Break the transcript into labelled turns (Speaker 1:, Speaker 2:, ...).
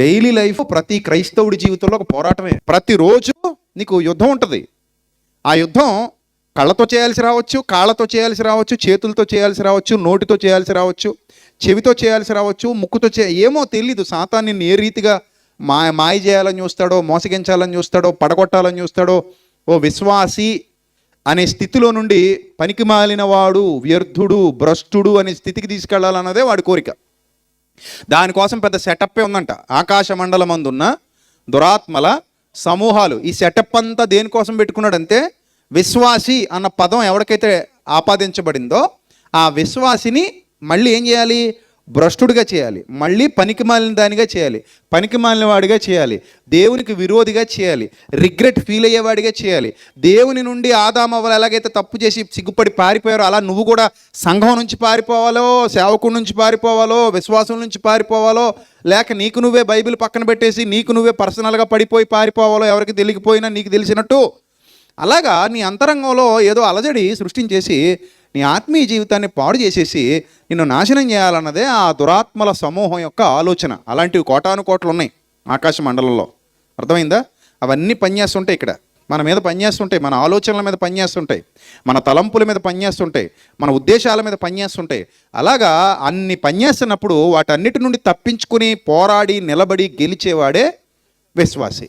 Speaker 1: Daily life ప్రతి క్రైస్తవుడి జీవితంలో ఒక పోరాటమే. ప్రతిరోజు నీకు యుద్ధం ఉంటుంది. ఆ యుద్ధం కళ్ళతో చేయాల్సి రావచ్చు కాళ్ళతో చేయాల్సి రావచ్చు చేతులతో చేయాల్సి రావచ్చు నోటితో చేయాల్సి రావచ్చు చెవితో చేయాల్సి రావచ్చు ముక్కుతో చే ఏమో తెలీదు. సాతాన్ని నిన్ను ఏ రీతిగా మా మాయ చేయాలని చూస్తాడో మోసగించాలని చూస్తాడో పడగొట్టాలని చూస్తాడో ఓ విశ్వాసి అనే స్థితిలో నుండి పనికి మాలిన వాడు వ్యర్థుడు భ్రష్టుడు అనే స్థితికి తీసుకెళ్ళాలన్నదే వాడి కోరిక. దానికోసం పెద్ద సెటప్పే ఉందంట. ఆకాశ మండలం అందున్న దురాత్మల సమూహాలు. ఈ సెటప్ అంతా దేనికోసం పెట్టుకున్నాడంటే విశ్వాసి అన్న పదం ఎవరికైతే ఆపాదించబడిందో ఆ విశ్వాసిని మళ్ళీ ఏం చేయాలి? భ్రష్టుడిగా చేయాలి. మళ్ళీ పనికి మాలిన దానిగా చేయాలి. పనికి మాలిన వాడిగా చేయాలి. దేవునికి విరోధిగా చేయాలి. రిగ్రెట్ ఫీల్ అయ్యేవాడిగా చేయాలి. దేవుని నుండి ఆదామవ్వలు ఎలాగైతే తప్పు చేసి సిగ్గుపడి పారిపోయారో అలా నువ్వు కూడా సంఘం నుంచి పారిపోవాలో సేవకుడి నుంచి పారిపోవాలో విశ్వాసం నుంచి పారిపోవాలో లేక నీకు నువ్వే బైబిల్ పక్కన పెట్టేసి నీకు నువ్వే పర్సనల్గా పడిపోయి పారిపోవాలో ఎవరికి తెలియకపోయినా నీకు తెలిసినట్టు? అలాగా నీ అంతరంగంలో ఏదో అలజడి సృష్టించేసి నీ ఆత్మీయ జీవితాన్ని పాడు చేసేసి నిన్ను నాశనం చేయాలన్నదే ఆ దురాత్మల సమూహం యొక్క ఆలోచన. అలాంటివి కోటాను కోట్లు ఉన్నాయి ఆకాశ మండలంలో. అర్థమైందా? అవన్నీ పనిచేస్తుంటాయి ఇక్కడ. మన మీద పనిచేస్తుంటాయి మన ఆలోచనల మీద పనిచేస్తుంటాయి మన తలంపుల మీద పనిచేస్తుంటాయి మన ఉద్దేశాల మీద పనిచేస్తుంటాయి అలాగా అన్ని పనిచేస్తున్నప్పుడు వాటన్నిటి నుండి తప్పించుకుని పోరాడి నిలబడి గెలిచేవాడే విశ్వాసి.